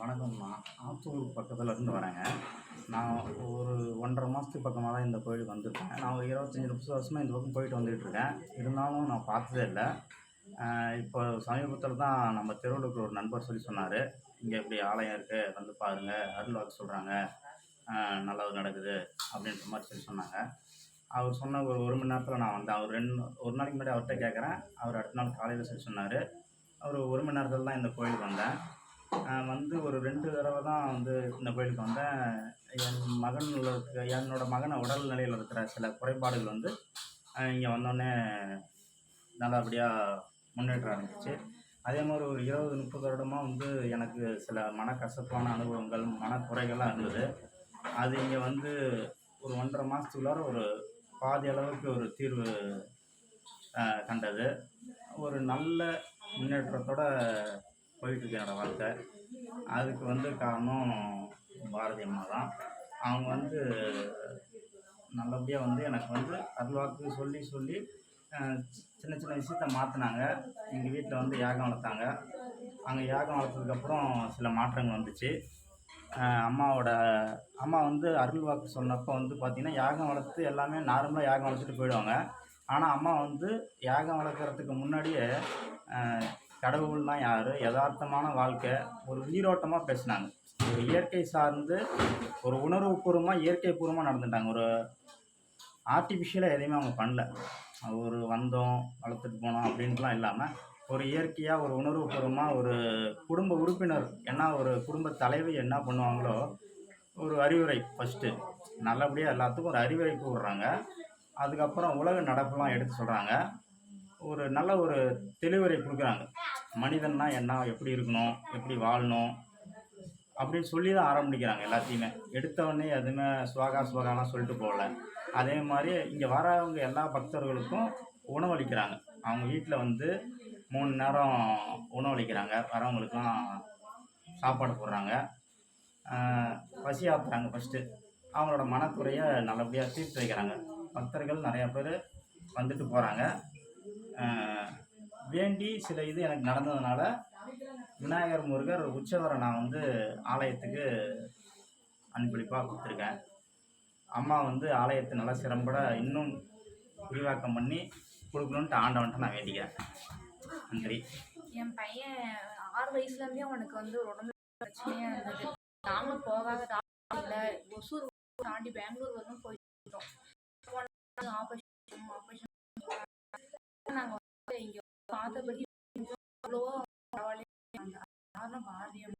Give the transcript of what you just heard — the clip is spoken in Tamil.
வணக்கம்மா ஆத்தூர் பக்கத்தில் இருந்து வரேங்க. நான் ஒரு ஒன்றரை மாதத்துக்கு பக்கமாக தான் இந்த கோயிலுக்கு வந்திருக்கேன். நான் ஒரு இருபத்தஞ்சி முப்பது வருஷமாக இந்த பக்கம் போயிட்டு வந்துகிட்டு இருக்கேன். இருந்தாலும் நான் பார்த்ததே இல்லை. இப்போ சமீபத்தில் தான் நம்ம தெருவில் இருக்கிற ஒரு நண்பர் சொல்லி சொன்னார். இங்கே இப்படி ஆலயம் இருக்குது வந்து பாருங்கள் அருள் வாக்கு சொல்கிறாங்க நல்லது நடக்குது அப்படின்ற மாதிரி சொல்லி சொன்னாங்க. அவர் சொன்ன ஒரு ஒரு மணி நேரத்தில் நான் வந்தேன். அவர் ரெண்டு ஒரு நாளைக்கு முன்னாடி அவர்கிட்ட கேட்குறேன் அவர் அடுத்த நாள் காலையில் சொல்லி சொன்னார். ஒரு ஒரு மணி நேரத்தில் தான் இந்த கோயிலுக்கு வந்தேன். வந்து ஒரு ரெண்டு தடவை தான் வந்து இந்த கோயிலுக்கு வந்தேன். என் மகன் இருக்க என்னோட மகனை உடல் நிலையில் இருக்கிற சில குறைபாடுகள் வந்து இங்கே வந்தோடனே நல்லபடியாக முன்னேற்றம் அடைஞ்சிச்சு. அதே மாதிரி ஒரு இருபது முப்பது வருடமாக வந்து எனக்கு சில மனக்கசப்பான அனுபவங்கள் மனக்குறைகள்லாம் இருந்தது. அது இங்கே வந்து ஒரு ஒன்றரை மாதத்துக்குள்ளார ஒரு பாதி அளவுக்கு ஒரு தீர்வு கண்டது. ஒரு நல்ல முன்னேற்றத்தோட போயிட்டுருக்கு என்னோடய வாழ்க்கை. அதுக்கு வந்து காரணம் பாரதி அம்மா தான். அவங்க வந்து நல்லபடியாக வந்து எனக்கு வந்து அருள்வாக்கு சொல்லி சொல்லி சின்ன சின்ன விஷயத்த மாற்றினாங்க எங்கள் வீட்டில் வந்து யாகம் வளர்த்தாங்க. அங்கே யாகம் வளர்த்ததுக்கப்புறம் சில மாற்றங்கள் வந்துச்சு. அம்மாவோட அம்மா வந்து அருள் வாக்கு சொன்னப்போ வந்து பார்த்திங்கன்னா யாகம் வளர்த்து எல்லாமே நார்மலாக யாகம் வளர்த்துட்டு போயிடுவாங்க. ஆனால் அம்மா வந்து யாகம் வளர்க்குறதுக்கு முன்னாடியே கடவுள்னா யார்? யதார்த்தமான வாழ்க்கை. ஒரு உயிரோட்டமாக பேசினாங்க. ஒரு இயற்கை சார்ந்து ஒரு உணர்வுபூர்வமாக இயற்கை பூர்வமாக நடந்துட்டாங்க. ஒரு ஆர்டிஃபிஷியலாக எதையுமே அவங்க பண்ணல. ஒரு வந்தோம் வளர்த்துட்டு போனோம் அப்படின்ட்டுலாம் இல்லாமல் ஒரு இயற்கையாக ஒரு உணர்வுபூர்வமாக ஒரு குடும்ப உறுப்பினர் என்ன ஒரு குடும்ப தலைவி என்ன பண்ணுவாங்களோ ஒரு அறிவுரை ஃபஸ்ட்டு நல்லபடியாக எல்லாத்துக்கும் ஒரு அறிவுரை கூடுறாங்க அதுக்கப்புறம் உலக நடப்புலாம் எடுத்து சொல்கிறாங்க ஒரு நல்ல ஒரு தெளிவுரை கொடுக்குறாங்க. மனிதன்னா என்ன எப்படி இருக்கணும் எப்படி வாழணும் அப்படின்னு சொல்லி தான் ஆரம்பிக்கிறாங்க எல்லாத்தையுமே. எடுத்தவொடனே எதுவுமே சுவாகா சுவாகாலாம் சொல்லிட்டு போகல. அதே மாதிரி இங்கே வரவங்க எல்லா பக்தர்களுக்கும் உணவளிக்கிறாங்க. அவங்க வீட்டில் வந்து மூணு நேரம் உணவளிக்கிறாங்க. வரவங்களுக்குலாம் சாப்பாடு போடுறாங்க. பசி ஆத்துறாங்க ஃபஸ்ட்டு அவங்களோட மனக்குறையை நல்லபடியாக தீர்த்து வைக்கிறாங்க. பக்தர்கள் நிறையா பேர் வந்துட்டு போகிறாங்க வேண்டி சில இது எனக்கு நடந்ததுனால விநாயகர் முருகர் உற்சவரை நான் வந்து ஆலயத்துக்கு அன்பளிப்பாக கொடுத்துருக்கேன். அம்மா வந்து ஆலயத்தை நல்லா சிறம்பட இன்னும் விரிவாக்கம் பண்ணி கொடுக்கணுன்ட்டு ஆண்டவன்ட்டு நான் வேண்டிக்கிறேன். நன்றி. என் பையன் ஆறு வயசுலேருந்தே அவனுக்கு வந்து உடம்பு பிரச்சனையாக இருந்தது. நாங்களும் போகாத இல்லை. ஒசூர் தாண்டி பெங்களூர் வரணும் போயிட்டோம் ஆப்ரேஷன் ஆப்ரேஷன் நாங்கள் வந்து இங்கே பார்த்தபடி எவ்வளவோ பரவாயில்ல காரணம் பாரதியம்